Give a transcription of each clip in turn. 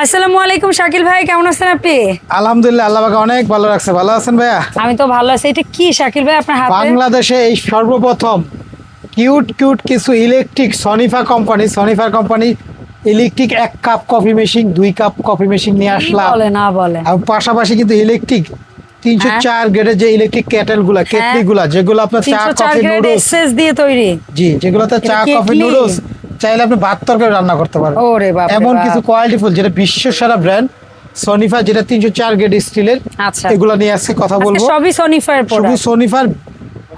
আসসালামু আলাইকুম শাকিল ভাই কেমন আছেন আপনি? আলহামদুলিল্লাহ আল্লাহ পাক অনেক ভালো রাখছে। ভালো আছেন ভাইয়া? আমি তো ভালো আছি। এটা কি শাকিল ভাই আপনার হাতে? বাংলাদেশে এই সর্বপ্রথম কিউট কিউট কিছু ইলেকট্রিক সনিফা কোম্পানি সনিফার কোম্পানি ইলেকট্রিক এক কাপ কফি মেশিন দুই কাপ কফি মেশিন নিয়ে আসলাম। বলে না বলে? আর পাশাপাশি কিন্তু ইলেকট্রিক তিনশো হ্যাঁ। চার গ্রেডের যে ইলেকট্রিক কেটেলগুলা কেটলি গুলা যেগুলো আপনার চা কফি নুডলস দিয়ে তৈরি। জি যেগুলোতে চা কফি নুডলস চাইলে আপনি ভাত তরকারি রান্না করতে পারবেন ওরে রে এমন কিছু কোয়ালিটি ফুল যেটা বিশ্ব সেরা ব্র্যান্ড সনিফা যেটা তিনশো চার গ্রেড স্টিলের এগুলো নিয়ে আজকে কথা বলব। সবই সনিফার প্রোডাক্ট সোনিফার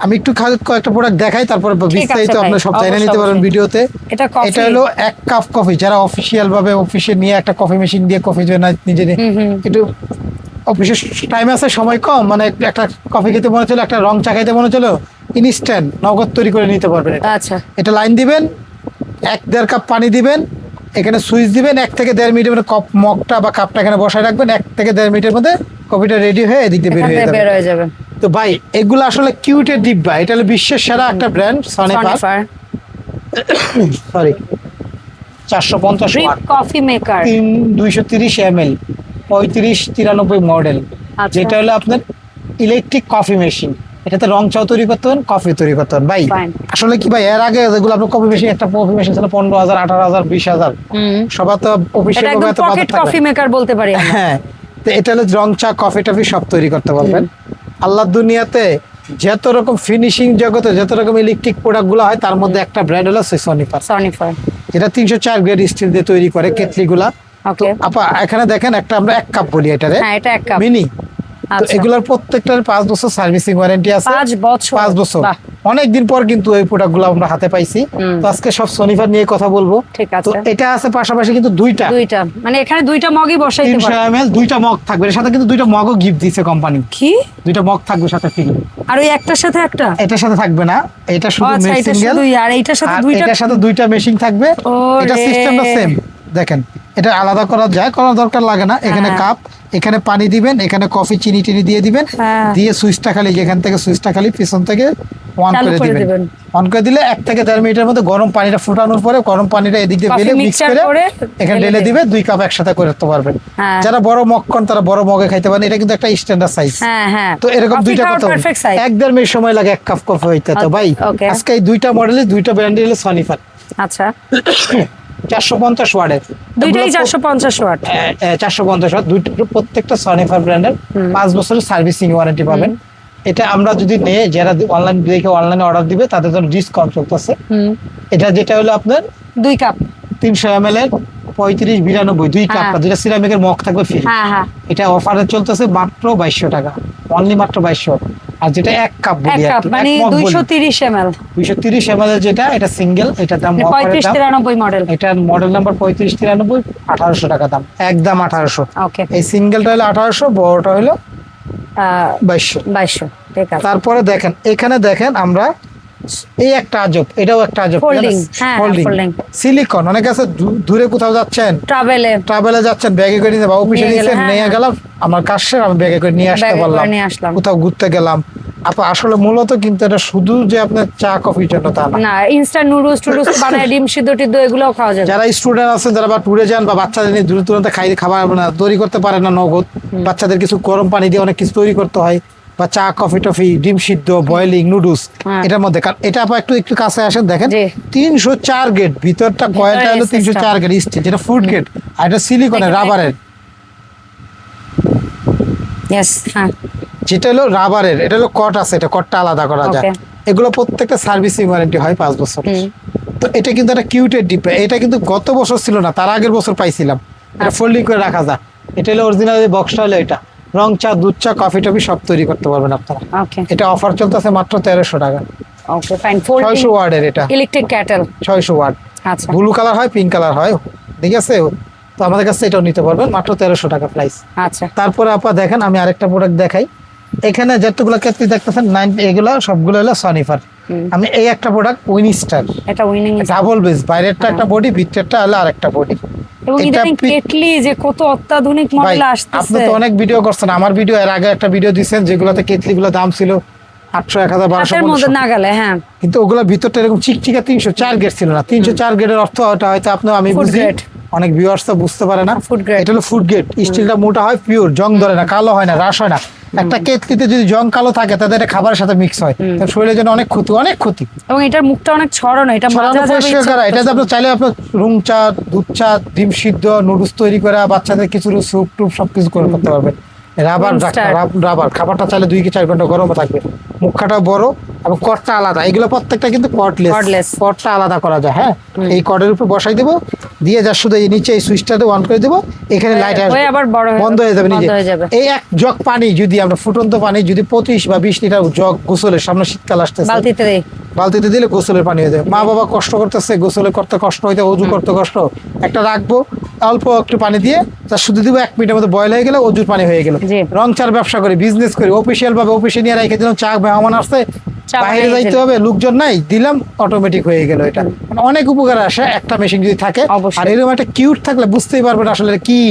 আমি একটু কয়েকটা প্রোডাক্ট দেখাই তারপরে বিস্তারিত ভাই, আপনি সব জেনে নিতে অবশ্যই। ভিডিওতে। এটা কফি এটা হলো এক কাপ কফি যারা অফিসিয়াল ভাবে অফিসে নিয়ে একটা কফি মেশিন দিয়ে কফি জন্য নিজে। একটু অফিসের টাইম আছে সময় কম মানে একটা কফি খেতে মনে চলো একটা রং চা খাইতে মনে চলো ইনস্ট্যান্ট নগদ তৈরি করে নিতে পারবেন আচ্ছা। এটা লাইন দিবেন এক দেড় কাপ পানি দিবেন এখানে সুইচ দিবেন এক থেকে দেড় মিনিটের মধ্যে কপ মগটা বা কাপটা এখানে বসায় রাখবেন এক থেকে দেড় মিনিটের মধ্যে কফিটা রেডি হয়ে এদিক দিয়ে বের হয়ে যাবে। তো ভাই এগুলো আসলে কিউটের ডিব্বা এটা হলো বিশ্বের সেরা একটা ব্র্যান্ড সনিফার সরি চারশো পঞ্চাশ কফি মেকার তিন দুইশো তিরিশ এম এল পঁয়ত্রিশ তিরানব্বই মডেল আচ্ছা। যেটা হলো আপনার ইলেকট্রিক কফি মেশিন এটাতে রং চাও তৈরি করতে পারেন কফি তৈরি করতেন। ভাই আসলে কি ভাই এর আগে যেগুলো আপনার কফি মেশিন একটা কফি মেশিন ছিল পনেরো হাজার আঠারো হাজার বিশ হাজার। সবার তো অফিসে কফি মেকার বলতে পারি হ্যাঁ তো এটা হলো রং চা কফি টফি সব তৈরি করতে পারবেন আল্লাহ দুনিয়াতে যত রকম ফিনিশিং জগতে যত রকম ইলেকট্রিক প্রোডাক্টগুলো হয় তার মধ্যে একটা ব্র্যান্ড হলো সনিফার সনিফার যেটা তিনশো চার গ্রেড স্টিল দিয়ে তৈরি করে কেটলি গুলা আপা এখানে দেখেন একটা আমরা এক কাপ বলি এটারে। হ্যাঁ মিনি তো আচ্ছা। এগুলোর প্রত্যেকটার পাঁচ বছর সার্ভিসিং ওয়ারেন্টি আছে। পাঁচ বছর? পাঁচ বছর। বাহ, অনেক দিন পর কিন্তু এই প্রোডাক্টগুলো আমরা হাতে পাইছি। তো আজকে সব সনিফার নিয়ে কথা বলব। ঠিক তো আছে। এটা আছে পাশাপাশি কিন্তু দুইটা। দুইটা। মানে এখানে দুইটা মগই বসাইতে তিনশো পারে। এম দুইটা মগ থাকবে। এর সাথে কিন্তু দুইটা মগও গিফট দিছে কোম্পানি কি? দুইটা মগ থাকবে সাথে ফ্রি আর ওই একটার সাথে একটা? এটার সাথে থাকবে না। এটা শুধু আচ্ছা এটা সিঙ্গেল আর এইটার সাথে দুইটা এটার সাথে দুইটা মেশিন থাকবে। এটা সিস্টেমটা সেম দেখেন এটা আলাদা করা যায় করার দরকার লাগে না। এখানে হ্যাঁ। কাপ এখানে পানি দিবেন এখানে কফি চিনি টিনি দিয়ে দিবেন হ্যাঁ। দিয়ে সুইচটা খালি যেখান থেকে সুইচটা খালি পিছন থেকে অন করে দিবেন। অন করে দিলে এক থেকে দেড় মিনিটের মধ্যে গরম পানিটা ফুটানোর পরে গরম পানিটা এদিক দিয়ে বেলে মিক্স করে এখানে ঢেলে দিবে দুই কাপ একসাথে করে রাখতে পারবেন। হ্যাঁ। যারা বড় মগ তারা বড় মগে খাইতে পারেন এটা কিন্তু একটা স্ট্যান্ডার্ড সাইজ হ্যাঁ হ্যাঁ। তো এরকম দুইটা কথা এক দেড় মিনিট সময় লাগে এক কাপ কফি হইতে। তো ভাই আজকে এই দুইটা মডেলে দুইটা ব্র্যান্ড হলো সনিফার আচ্ছা। চারশো পঞ্চাশ ওয়ার্ডের। দুইটাই চারশো পঞ্চাশ ওয়াট চারশো পঞ্চাশ ওয়াট দুইটা প্রত্যেকটা সনিফার ব্র্যান্ডের পাঁচ বছরের সার্ভিসিং ওয়ারেন্টি পাবেন। এটা আমরা যদি নিয়ে যারা অনলাইন দেখে অনলাইনে অর্ডার দিবে তাদের জন্য ডিসকাউন্ট চলতেছে। এটা যেটা হলো আপনার দুই কাপ তিনশো এম এল এর পঁয়ত্রিশ বিরানব্বই দুই কাপ হ্যাঁ। দুইটা সিরামিকের মগ থাকবে ফ্রি হ্যাঁ হ্যাঁ। এটা অফারে চলতেছে মাত্র বাইশশো টাকা। অনলি মাত্র বাইশশো। আর যেটা এক কাপ বলি মানে এক মগ বলি। দুইশো তিরিশ এম এল দুইশো তিরিশ এম এর যেটা এটা সিঙ্গেল এটার দাম offer এর পঁয়ত্রিশ দাম তিরানব্বই মডেল এটার মডেল নাম্বার পঁয়ত্রিশ তিরানব্বই আঠারোশো টাকা দাম একদম আঠারোশো। ওকে এই সিঙ্গেলটা হলো আঠারোশো বড়টা হলো বাইশশো। বাইশশো ঠিক আছে। তারপরে দেখেন এখানে দেখেন আমরা এই একটা আজব এটাও একটা আজব Folding, হ্যাঁ। সিলিকন অনেক আছে দূরে কোথাও যাচ্ছেন? ট্রাভেলে ট্রাভেলে যাচ্ছেন ব্যাগে করে নিয়ে বা অফিসে নিয়ে নিয়েছেন হ্যাঁ, নিয়ে হ্যাঁ। গেলাম আমার কাজ শেষ, আমি ব্যাগে করে নিয়ে আসতে পারলাম। কোথাও ঘুরতে গেলাম। আপা আসলে মূলত কিন্তু এটা শুধু যে আপনার চা কফির জন্য তা না। না ইনস্ট্যান্ট নুডলস টুডলস বানায় ডিম সিদ্ধ টিদ্ধ এগুলোও খাওয়া যাবে। যারা স্টুডেন্ট আছেন যারা বা ট্যুরে যান বা বাচ্চাদের নিয়ে দূরে দূরান্তে খাই খাবার না তৈরি করতে পারে না নগদ। বাচ্চাদের কিছু গরম পানি দিয়ে অনেক কিছু তৈরি করতে হয়। বা চা কফি টফি ডিম সিদ্ধ বয়েলিং নুডলস হ্যাঁ। এটার মধ্যে কারণ এটা আপা একটু একটু কাছে আসেন দেখেন। তিনশো চার গেট ভিতরটা কয়েলটা হলো তিনশো চার গেট স্টিল যেটা ফুড গেট আর এটা সিলিকনের রাবারের হ্যাঁ। যেটা হলো রাবারের এটা হলো কট আছে এটা কটটা আলাদা করা যায়। এগুলো প্রত্যেকটা সার্ভিসিং ওয়ারেন্টি হয় পাঁচ বছর। তো এটা কিন্তু একটা কিউটের ডিপে এটা কিন্তু গত বছর ছিল না তার আগের বছর পাইছিলাম। এটা আচ্ছা। ফোল্ডিং করে রাখা যায়। এটা হলো অরিজিনাল বক্সটা হলো এটা। রং চা দুধ চা কফি টফি সব তৈরি করতে পারবেন আপনারা। এটা অফার চলতেছে মাত্র তেরোশো টাকা। ওকে ফাইন ছয়শো ওয়ার্ডের এটা। ইলেকট্রিক ক্যাটেল ছয়শো ওয়ার্ড। আচ্ছা। ব্লু কালার হয় পিঙ্ক কালার হয় ঠিক আছে? তো আমাদের কাছে এটাও নিতে পারবেন মাত্র তেরোশো টাকা প্রাইস আচ্ছা। তারপরে আপা দেখেন আমি আরেকটা প্রোডাক্ট দেখাই। এখানে যতগুলো ক্ষেত্রে দেখতেছেন নাইন এগুলো সবগুলো হলো সনিফার। আমি এই একটা প্রোডাক্ট উইনিস্টার এটা উইনিং ডাবল বেস বাইরেরটা একটা বডি ভিতরেরটা হলো আরেকটা বডি এবং ইদানিং কেটলি যে কত অত্যাধুনিক ভাই মডেল আপনি তো অনেক ভিডিও করছেন। আমার ভিডিও এর আগে একটা ভিডিও দিচ্ছেন যেগুলোতে কেটলি দাম ছিল আটশো এক হাজার বারোশো মধ্যে না গেলে হ্যাঁ। কিন্তু ওগুলো ভিতরটা এরকম চিকচিকা তিনশো চার গেট ছিল না। তিনশো চার গেটের অর্থ ওটা হয়তো আপনি আমি Food বুঝি। অনেক ভিউয়ার্স তো বুঝতে পারে না। Grade. এটা হলো ফুড গ্রেড স্টিলটা মোটা হয় পিওর জং ধরে না কালো হয় না রাস হয় না। একটা কেতলিতে যদি জং কালো থাকে তাদের খাবারের সাথে মিক্স হয়। শরীরের জন্য অনেক ক্ষতি অনেক ক্ষতি। এবং এটার মুখটা অনেক ছড়ানো এটা পরিষ্কার করা। করতেছে এটাতে চাইলে আপনার রুম চা দুধ চা ডিম সিদ্ধ নুডলস তৈরি করা বাচ্চাদের কিছু স্যুপ টুপ সবকিছু করে করতে পারবেন। রাবার রাবার খাবারটা চাইলে দুই কি চার ঘণ্টা গরম থাকবে। মুখাটা বড় এবং কটটা আলাদা। এগুলো প্রত্যেকটা কিন্তু কটলেস. কটটা আলাদা করা যায় হ্যাঁ? এই কটের উপর বসাই দেবো দিয়ে যা শুধু এই নিচে এই সুইচটাতে অন করে দেবো এখানে লাইট আবার বড় বন্ধ হয়ে যাবে নিজে। এই এক জগ পানি যদি আমরা ফুটন্ত পানি যদি পঁচিশ বা বিশ লিটার জগ গোসলের সামনে শীতকাল আসতেছে বালতিতে বালতিতে দিলে গোসলের পানি হয়ে যাবে। মা বাবা কষ্ট করতেছে গোসলে করতে কষ্ট হইতে অজু করতে কষ্ট। একটা রাখব অল্প একটু পানি দিয়ে তার শুধু দিব এক মিনিটের মধ্যে বয়ল হয়ে গেলে অজুর পানি হয়ে গেল। রং চার ব্যবসা করি বিজনেস করি অফিসিয়াল ভাবে অফিসে নিয়ে রেখে দিলাম চা মেহমান আসছে বাইরে যাইতে হবে লোকজন নাই দিলাম অটোমেটিক হয়ে গেল এটা। মানে অনেক উপকার আসে একটা মেশিন যদি থাকে আর এরকম একটা কিউট থাকলে বুঝতেই পারবেন আসলে কি।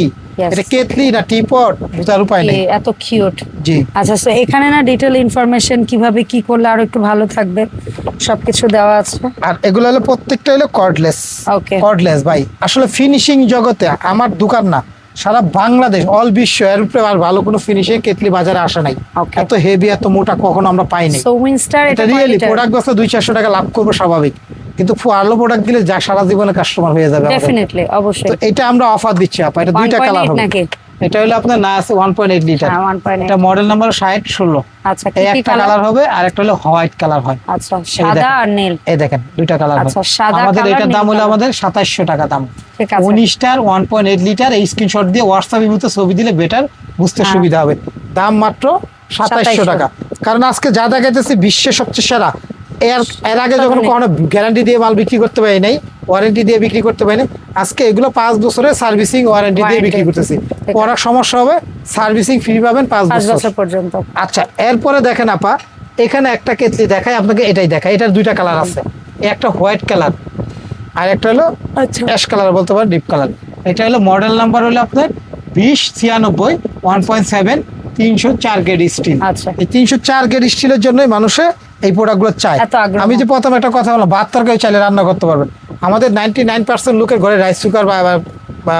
এটা কেতলি না টিপট বুঝার উপায় নেই। এত কিউট জি। আচ্ছা এখানে না ইনফরমেশন কীভাবে কি করলে আরও একটু ভালো থাকবে? সবকিছু দেওয়া আছে। আর এগুলো হলো প্রত্যেকটা হলো কর্ডলেস. কর্ডলেস ভাই। আসলে ফিনিশিং জগতে আমার দোকান না। সারা বাংলাদেশ অল বিশ্ব এর উপরে আর ভালো কোনো ফিনিশে কেতলি বাজারে আসা নাই। এত হেভি এত মোটা কখনো আমরা পাইনি সো উইনস্টার এটা রিয়েলি প্রোডাক্ট ব্যবসা দুই চারশো টাকা লাভ করব স্বাভাবিক। কিন্তু আলো প্রোডাক্ট দিলে যা সারা জীবনে কাস্টমার হয়ে যাবে ডেফিনেটলি অবশ্যই তো এটা আমরা অফার দিচ্ছি আপা। এটা দুইটা কালার হবে? এটা হলো আপনার না আছে ওয়ান পয়েন্ট এইট লিটার হ্যাঁ 1.8 এটা মডেল নাম্বার ষাট ষোলো। আচ্ছা কি একটা কালার হবে আর একটা হলো হোয়াইট কালার হয়। আচ্ছা সাদা আর নীল। এই দেখেন দুইটা কালার আচ্ছা, সাদা আমাদের এটার দাম হলো আমাদের সাতাশশো টাকা দাম। ঠিক আছে। উনিশটার ওয়ান পয়েন্ট এইট লিটার এই স্ক্রিনশট দিয়ে হোয়াটসঅ্যাপের মতো ছবি দিলে বেটার বুঝতে হ্যাঁ। সুবিধা হবে। দাম মাত্র সাতাশশো 2700 টাকা। কারণ আজকে যা দেখাইতেছি বিশ্বের সবচেয়ে সেরা। এর এর আগে যখন। কখনো গ্যারান্টি দিয়ে মাল বিক্রি করতে পারি নাই ওয়ারেন্টি দিয়ে বিক্রি করতে পারি আজকে এগুলো পাঁচ বছরের সার্ভিসিং ওয়ারেন্টি দিয়ে বিক্রি করতেছি। পড়ার সমস্যা হবে সার্ভিসিং ফ্রি পাবেন পাঁচ বছর। পর্যন্ত। আচ্ছা এরপরে দেখেন আপা এখানে একটা কেতলি দেখায় আপনাকে এটাই দেখাই এটার দুইটা কালার আছে। একটা হোয়াইট কালার আর একটা হলো আচ্ছা। অ্যাশ কালার বলতে পারেন ডিপ কালার এটা হলো মডেল নাম্বার হলো আপনার বিশ ছিয়ানব্বই ওয়ান পয়েন্ট সেভেন তিনশো চার গেট স্টিল আচ্ছা। এই তিনশো চার গেট স্টিলের জন্যই মানুষে এই প্রোডাক্টগুলো চাই। আমি যে প্রথম একটা কথা বললাম ভাত তরকারি চাইলে রান্না করতে পারবেন। আমাদের নাইনটি নাইন পার্সেন্ট লোকের ঘরে রাইস কুকার বা বা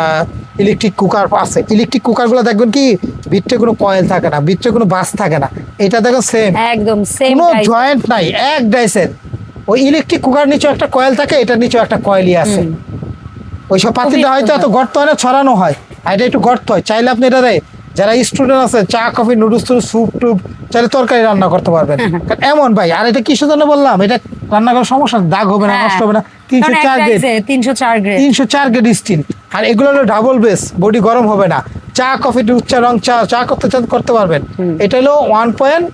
ইলেকট্রিক কুকার আছে। ইলেকট্রিক কুকারগুলো দেখবেন কি ভিতরে কোনো কয়েল থাকে না ভিতরে কোনো বাস থাকে না। এটা দেখো সেম একদম সেম কোনো জয়েন্ট নাই এক ডাইসের ওই ইলেকট্রিক কুকার নিচে একটা কয়েল থাকে এটার নিচে একটা কয়েলই আছে। ওই সব পাতিলটা হয়তো এত গর্ত হয় না ছড়ানো হয়। আর এটা একটু গর্ত হয়। চাইলে আপনি এটা যারা স্টুডেন্ট আছে চা কফি নুডলস টুডলস স্যুপ টুপ চাইলে তরকারি রান্না করতে পারবেন। এমন ভাই আর এটা কিসের জন্য বললাম? এটা রান্না করার সমস্যা দাগ হবে না নষ্ট হবে না। তিনশো চার গ্রেড তিনশো চার গ্রেড তিনশো চার গ্রেড স্টিল আর এগুলো হলো ডাবল বেস বডি গরম হবে না। চা কফি দুধ চা রং চা চা করতে চান করতে পারবেন। এটা হলো one point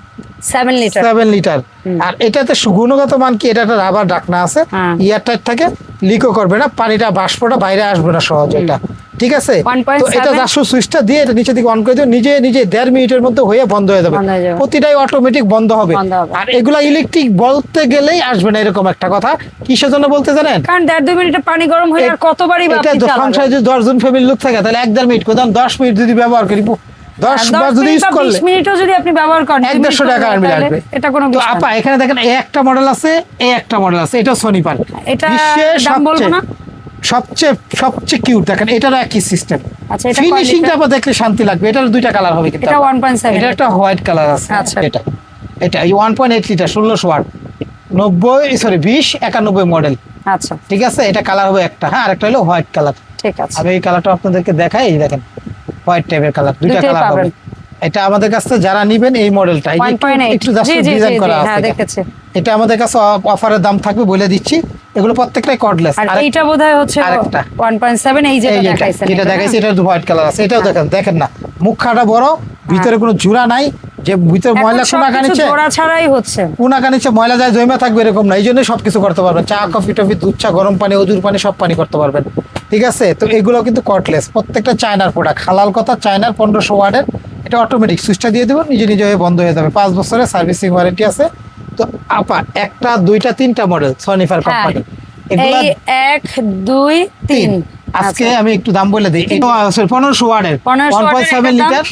seven litre seven litre আর এটাতে গুণগত মান কি? এটা একটা রাবার ঢাকনা আছে। হ্যাঁ। ইয়ার টাইট থাকে লিকও করবে না পানিটা বাষ্পটা বাইরে আসবে না সহজে এটা। ঠিক আছে? তো এটা সুইচটা দিয়ে এটা নিচে দিকে অন করে দিও নিজে নিজে দেড় মিনিটের মধ্যে হয়ে বন্ধ হয়ে যাবে। হয়ে। প্রতিটাই অটোমেটিক বন্ধ হবে। আর এগুলা ইলেকট্রিক বলতে গেলেই আসবে না এরকম একটা কথা। কিসের জন্য বলতে জানেন? কারণ দেড় দুই মিনিটে পানি গরম হয়ে আর কতবারই এটা সংসারে যদি দশজন ফ্যামিলি লোক থাকে তাহলে এক দেড় মিনিট কোথাও দশ মিনিট যদি ব্যবহার করি বার যদি মিনিট ইউজ করলে বিশ মিনিটও যদি আপনি ব্যবহার করেন টাকা এটা কোনো তো আপা এখানে দেখেন এই একটা মডেল আছে এই একটা মডেল আছে এটা সোনি পার। এটা দাম বলব সবচেয়ে- না? সবচেয়ে সবচেয়ে কিউট দেখেন একই সিস্টেম আচ্ছা, এটা ফিনিশিংটা quality- দেখলে শান্তি লাগবে। এটার দুইটা কালার হবে কিন্তু এটা আবার। 1.7 এটা একটা হোয়াইট কালার আছে আচ্ছা। এটা। এটা এই লিটার ওয়াট নব্বই সরি বিশ একানব্বই মডেল আচ্ছা। ঠিক আছে? এটা কালার হবে একটা হ্যাঁ আর একটা হলো হোয়াইট কালার ঠিক আছে। আমি এই কালারটা আপনাদেরকে দেখাই এই দেখেন। হোয়াইট টাইপের কালার দুইটা কালার পাবেন। এটা আমাদের কাছ যারা নিবেন এই মডেলটা একটু- জাস্ট ডিজাইন করা আছে হ্যাঁ, এটা। আমাদের কাছে অফারের দাম থাকবে বলে দিচ্ছি। এগুলো প্রত্যেকটাই কর্ডলেস আর এইটা বোধহয় হচ্ছে আরেকটা। 1.7 এই যেটা দেখাইছেন এটা দেখাইছি? এটা হোয়াইট কালার আছে। এটাও দেখেন দেখেন না। মুখখাটা বড় ভিতরে কোনো জুড়া নাই। যে ভিতরে ময়লা কোনা কানিছে জোড়া ছাড়াই হচ্ছে। কোনা কানিছে ময়লা যায় জমে থাকবে এরকম না। এই জন্যই সবকিছু করতে পারবেন। চা কফি টফি দুধ চা গরম পানি অজুর পানি সব পানি করতে পারবেন। ঠিক আছে? তো এগুলো কিন্তু কটলেস প্রত্যেকটা চায়নার প্রোডাক্ট হালাল কথা চায়নার পনেরোশো ওয়ার্ডের এটা অটোমেটিক সুইচটা দিয়ে দেবো নিজে নিজে হয়ে বন্ধ হয়ে যাবে। পাঁচ বছরের সার্ভিসিং ওয়ারেন্টি আছে। তো আপা একটা দুইটা তিনটা মডেল সনিফার কোম্পানি এগুলো এক দুই তিন। আজকে আচ্ছা। আমি একটু দাম বলে দিই। পনেরোশো ওয়ার্ডের ওয়ান পয়েন্ট সেভেন লিটার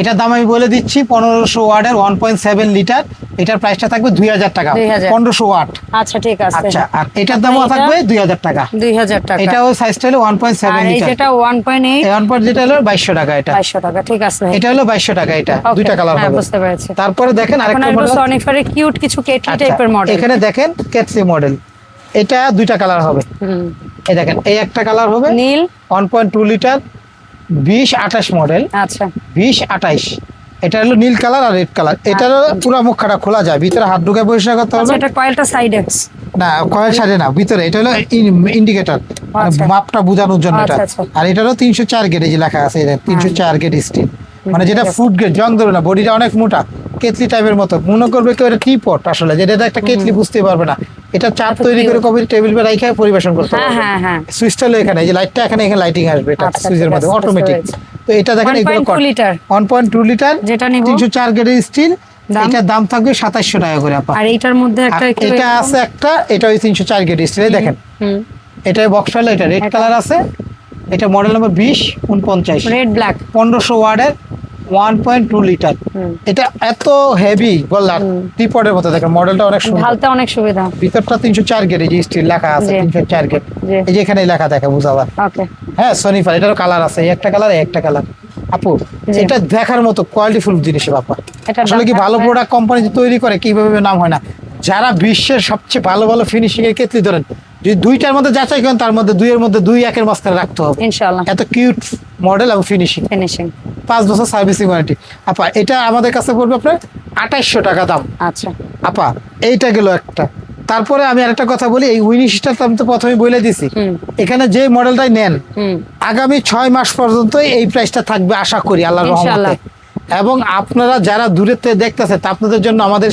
এটার দাম আমি বলে দিচ্ছি পনেরোশো ওয়ার্ডের ওয়ান পয়েন্ট সেভেন লিটার এটার প্রাইসটা থাকবে দুই হাজার টাকা। পনেরোশো ওয়াট আচ্ছা ঠিক আছে। আচ্ছা আর এটার দামও থাকবে দুই হাজার টাকা। দুই হাজার টাকা। এটা ওই সাইজটা হলো ওয়ান পয়েন্ট সেভেন লিটার যেটা one point eight one point যেটা হলো বাইশশো টাকা এটা। বাইশশো টাকা ঠিক আছে। এটা হলো বাইশশো টাকা এটা। দুইটা কালার হ্যাঁ, হবে। বুঝতে পেরেছি। তারপরে দেখেন আরেকটা মডেল সনিফারের কিউট কিছু কেটলি টাইপের মডেল এখানে দেখেন কেটসি মডেল এটা দুইটা কালার হবে। এই দেখেন এই একটা কালার হবে। নীল। ওয়ান পয়েন্ট টু লিটার বিশ আঠাশ মডেল আচ্ছা। বিশ আঠাইশ। এটা হলো নীল কালার আর রেড কালার। এটা পুরো মুখটা খোলা যায় ভিতরে হাত ঢুকে পরিষ্কার করতে আচ্ছা হবে। এটা কয়েলটা সাইডে না কয়েল সাইডে না ভিতরে। এটা হলো ইন্ডিকেটর আচ্ছা। মাপটা বোঝানোর জন্য এটা। আচ্ছা, আচ্ছা। আর এটা চার গেট এই যে লেখা আছে তিনশো চার গেট স্টিল মানে যেটা। ফুড গ্রেড জং ধরবে না বডিটা অনেক মোটা কেতলি টাইপের মতো। মনে করবে কেউ এটা টিপট আসলে যেটা এটা একটা কেতলি বুঝতে পারবে না। এটা চার তৈরি করে কবি টেবিল পে রাইখে পরিবেশন করতে হ্যাঁ হ্যাঁ হ্যাঁ। সুইচটা হলো এখানে এই যে লাইটটা এখানে এখানে লাইটিং আসবে এটা আচ্ছা, সুইচের মধ্যে অটোমেটিক তো এটা দেখেন এগুলো 1.2 লিটার। ওয়ান পয়েন্ট টু লিটার যেটা নিবো? তিনশো চার গেটের স্টিল? এটার দাম থাকবে সাতাশশো টাকা করে আপা। আর এইটার মধ্যে একটা এটা আছে একটা এটা ওই তিনশো চার গেট স্টিল দেখেন। হুম এটা বক্স হলো এটা রেড কালার আছে। এটা মডেল নাম্বার বিশ উনপঞ্চাশ। রেড ব্ল্যাক পনেরোশো ওয়ার্ডের ওয়ান পয়েন্ট টু লিটার এটা এত হেভি বললাম টিপটের মতো দেখেন মডেলটা অনেক সুন্দর। ঢালতে অনেক সুবিধা। ভিতরটা তিনশো চার গেট এই যে স্টিল লেখা আছে তিনশো চার গেট এই যে এখানে লেখা দেখে বুঝা হ্যাঁ সনিফার এটারও কালার আছে একটা কালার একটা কালার আপু এটা দেখার মতো কোয়ালিটিফুল জিনিস আসলে কি ভালো প্রোডাক্ট কোম্পানি তৈরি করে কীভাবে নাম হয় না। যারা বিশ্বের সবচেয়ে ভালো ভালো ফিনিশিং এর ক্ষেত্রে ধরেন যদি দুইটার মধ্যে যাচাই করেন তার মধ্যে দুইয়ের মধ্যে দুই একের মাঝখানে রাখতে হবে। ইনশাআল্লাহ। এত কিউট মডেল এবং ফিনিশিং ফিনিশিং পাঁচ বছর সার্ভিসিং ওয়ারেন্টি আপা এটা আমাদের কাছে পড়বে আপনার আঠাইশশো টাকা দাম। আচ্ছা। আপা এইটা গেল একটা। তারপরে আমি আরেকটা কথা বলি এই উইনিশটা আমি তো প্রথমে বলে দিছি। এখানে যে মডেলটাই নেন আগামী ছয় মাস পর্যন্ত এই প্রাইসটা থাকবে আশা করি আল্লাহ। রহমতে। এবং আপনারা যারা দূরের থেকে দেখতেছেন তা আপনাদের জন্য আমাদের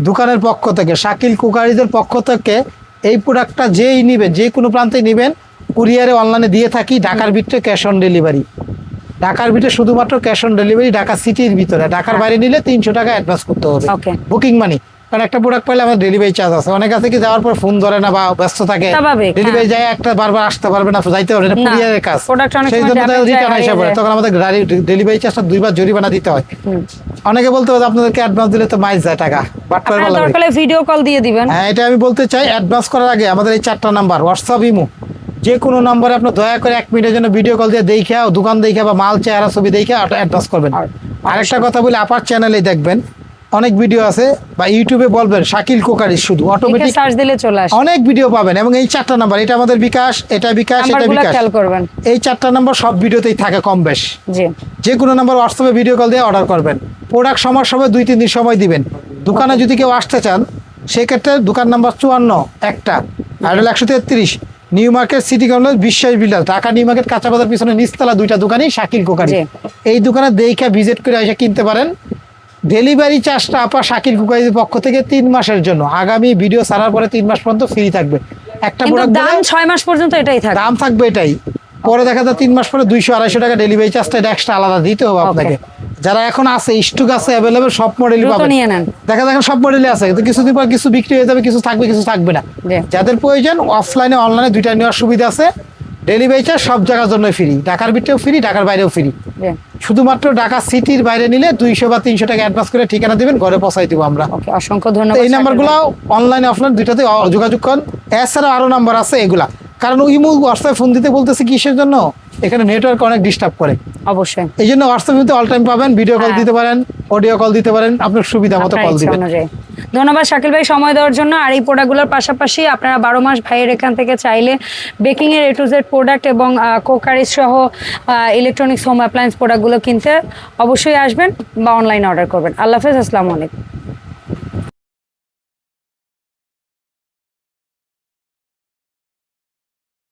দোকানের পক্ষ থেকে শাকিল কুকারিদের পক্ষ থেকে এই প্রোডাক্টটা যেই নিবেন যে কোনো প্রান্তে নিবেন কুরিয়ারে অনলাইনে দিয়ে থাকি ঢাকার ভিতরে ক্যাশ অন ডেলিভারি ঢাকার ভিতরে শুধুমাত্র ক্যাশ অন ডেলিভারি ঢাকা সিটির ভিতরে। ঢাকার বাইরে নিলে তিনশো টাকা অ্যাডভান্স করতে হবে। বুকিং মানি কারণ একটা প্রোডাক্ট পাইলে আমার ডেলিভারি চার্জ আছে। অনেক আছে কি যাওয়ার পর ফোন ধরে না বা ব্যস্ত থাকে। ডেলিভারি হ্যাঁ। যায় একটা বারবার আসতে পারবে না যাইতে পারবে না কুরিয়ারের কাজ। সেই জন্য রিটার্ন আসা পড়ে। তখন আমাদের গাড়ি ডেলিভারি চার্জটা দুইবার জরিমানা দিতে হয়। অনেকে বলতে পারে আপনাদেরকে অ্যাডভান্স দিলে তো মাইস যায় টাকা। ভিডিও কল দিয়ে দিবেন। হ্যাঁ এটা আমি বলতে চাই অ্যাডভান্স করার আগে আমাদের এই চারটা নাম্বার হোয়াটসঅ্যাপ ইমো যে কোনো নম্বরে আপনি দয়া করে এক মিনিটের জন্য ভিডিও কল দিয়ে দেখে দোকান দেখে বা মাল চেহারা ছবি দেখে অ্যাডভান্স করবেন। আর- আরেকটা কথা বলি আপার চ্যানেলে দেখবেন অনেক ভিডিও আছে বা ইউটিউবে বলবেন শাকিল কোকারি শুধু অটোমেটিক সার্চ দিলে চলে আসে। অনেক ভিডিও পাবেন এবং এই চারটা নাম্বার এটা আমাদের বিকাশ এটা বিকাশ এটা বিকাশ। খেয়াল করবেন। এই চারটা নাম্বার সব ভিডিওতেই থাকে কম বেশ। জি। যে কোনো নাম্বার হোয়াটসঅ্যাপে ভিডিও কল দিয়ে অর্ডার করবেন। প্রোডাক্ট সময় সময় দুই তিন দিন সময় দিবেন। দোকানে যদি কেউ আসতে চান সেক্ষেত্রে দোকান নাম্বার চুয়ান্ন একটা আর একশো তেত্রিশ। New market city complex Biswas builder Dhaka new market কাঁচা বাজার পিছনে নিচতলা দুইটা দোকানই শাকিল কোকারি এই দোকানে দেখা ভিজিট করে এসে কিনতে পারেন। ডেলিভারি চার্জটা আপা শাকিল কোকারির পক্ষ থেকে তিন মাসের জন্য। আগামী ভিডিও ছাড়ার পরে তিন মাস পর্যন্ত ফ্রি থাকবে। একটা দাম ছয় মাস পর্যন্ত এটাই থাকবে। দাম থাকবে এটাই। পরে দেখা যায় তিন মাস পরে দুইশো আড়াইশো টাকা ডেলিভারি চার্জটা এটা এক্সট্রা আলাদা দিতে হবে আপনাকে। যারা এখন আছে স্টক আছে অ্যাভেলেবেল সব মডেলই পাবেন। দেখা দেখেন সব মডেলই আছে কিন্তু কিছুদিন পর কিছু বিক্রি হয়ে যাবে কিছু থাকবে কিছু থাকবে না। যাদের প্রয়োজন অফলাইনে অনলাইনে দুইটা নেওয়ার সুবিধা আছে। ডেলিভারি চার্জ সব জায়গার জন্য ফ্রি ঢাকার ভিতরেও ফ্রি ঢাকার বাইরেও ফ্রি শুধুমাত্র ঢাকা সিটির বাইরে নিলে দুইশো বা তিনশো টাকা অ্যাডভান্স করে ঠিকানা দিবেন ঘরে পৌঁছাই দিব আমরা। অসংখ্য ধন্যবাদ এই নাম্বারগুলো অনলাইন অফলাইন দুইটাতে যোগাযোগ করেন। এছাড়াও আরও নাম্বার আছে এগুলা। কারণ ইমো হোয়াটসঅ্যাপ ফোন দিতে বলতেছে কিসের জন্য? এখানে নেটওয়ার্ক অনেক ডিস্টার্ব করে। অবশ্যই। এই জন্য হোয়াটসঅ্যাপ অল টাইম পাবেন ভিডিও কল হ্যাঁ। দিতে পারেন অডিও কল দিতে পারেন আপনার সুবিধা মতো কল দিবেন। ধন্যবাদ শাকিল ভাই সময় দেওয়ার জন্য। আর এই প্রোডাক্টগুলোর পাশাপাশি আপনারা বারো মাস ভাইয়ের এখান থেকে চাইলে বেকিংয়ের এ টু জেড প্রোডাক্ট এবং কোকারিজ সহ ইলেকট্রনিক্স হোম অ্যাপ্লায়েন্স প্রোডাক্টগুলো কিনতে অবশ্যই আসবেন বা অনলাইনে অর্ডার করবেন। আল্লাহ হাফেজ আসসালামু আলাইকুম।